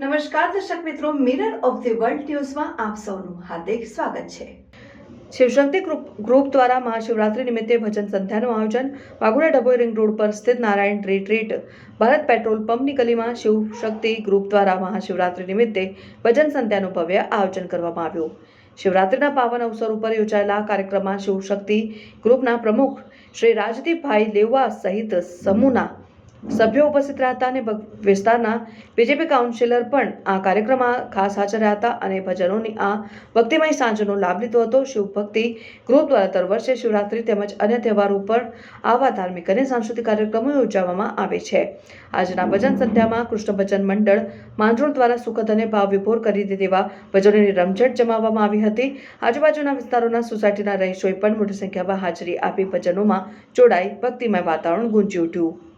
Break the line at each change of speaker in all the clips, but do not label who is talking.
નમસ્કાર, દર્શક મિત્રો મિરર ઓફ ધી વર્લ્ડ ન્યૂઝમાં આપ સૌનું હાર્દિક સ્વાગત છે. શિવશક્તિ ગ્રુપ ગ્રુપ દ્વારા મહાશિવરાત્રી નિમિત્તે ભજન સંધ્યાનું આયોજન વાઘોડા ડભોઈ રિંગ રોડ પર સ્થિત નારાયણ રિટ્રીટ ભારત પેટ્રોલ પંપની ગલીમાં શિવશક્તિ ગ્રુપ દ્વારા મહાશિવરાત્રી નિમિત્તે ભજન સંધ્યાનું ભવ્ય આયોજન કરવામાં આવ્યું. શિવરાત્રિના પાવન અવસર ઉપર યોજાયેલા કાર્યક્રમમાં શિવશક્તિ ગ્રુપના પ્રમુખ શ્રી રાજદીપભાઈ લેવા સહિત સમૂહના સભ્યો ઉપસ્થિત રહ્યા હતા અને વિસ્તારના બીજેપી કાઉન્સિલર પણ આ કાર્યક્રમમાં ખાસ હાજર રહ્યા હતા અને ભજનોની આ ભક્તિમય સાંજનો લાભ લીધો હતો. શિવભક્તિ ગ્રુપ દ્વારા દર વર્ષે શિવરાત્રી તેમજ અન્ય તહેવારો પર આવા ધાર્મિક અને સાંસ્કૃતિક કાર્યક્રમો યોજવામાં આવે છે. આજના ભજન સંધ્યામાં કૃષ્ણ ભજન મંડળ માંજોળ દ્વારા સુખદ અને ભાવ વિભોર કરી દે તેવા ભજનોની રમઝટ જમાવવામાં આવી હતી. આજુબાજુના વિસ્તારોના સોસાયટીના રહીશોએ પણ મોટી સંખ્યામાં હાજરી આપી ભજનોમાં જોડાઈ ભક્તિમય વાતાવરણ ગુંજી ઉઠ્યું.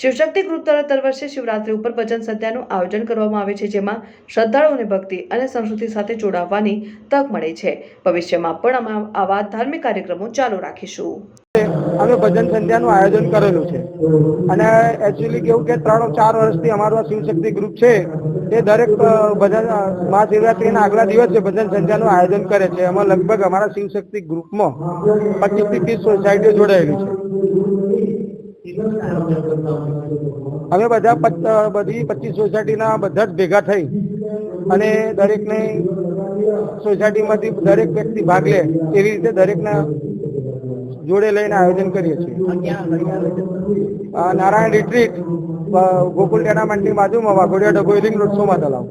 શિવશક્તિ ગ્રુપ દ્વારા દર વર્ષે શિવરાત્રી ઉપર ભજન સંધ્યાનું આયોજન કરવામાં આવે છે, જેમાં શ્રદ્ધાળુઓને ભક્તિ અને સંસ્કૃતિ સાથે જોડાવવાની તક મળે છે. ભવિષ્યમાં પણ અમે આવા ધાર્મિક કાર્યક્રમો ચાલુ રાખીશું.
અમે ભજન સંધ્યાનું આયોજન કરેલું છે. અને એકચ્યુઅલી કેવું કે ત્રણ ચાર વર્ષથી અમારું આ શિવશક્તિ ગ્રુપ છે, એ દરેક ભજન મહાશિવરાત્રીના આગલા દિવસે ભજન સંધ્યાનું આયોજન કરે છે. એમાં લગભગ અમારા શિવશક્તિ ગ્રુપમાં પચીસથી ત્રીસ સોસાયટીઓ જોડાયેલી છે. અમે બધા બધી પચીસ સોસાયટીના બધા જ ભેગા થઈ અને દરેકને સોસાયટીમાંથી દરેક વ્યક્તિ ભાગ લે એવી રીતે દરેકના જોડે લઈને આયોજન કરીએ છીએ. નારાયણ રિટ્રીટ ગોકુલ ટેનામેન્ટની બાજુમાં વાઘોડિયા ડભોઈ રિંગ રોડ સોમા તલાવ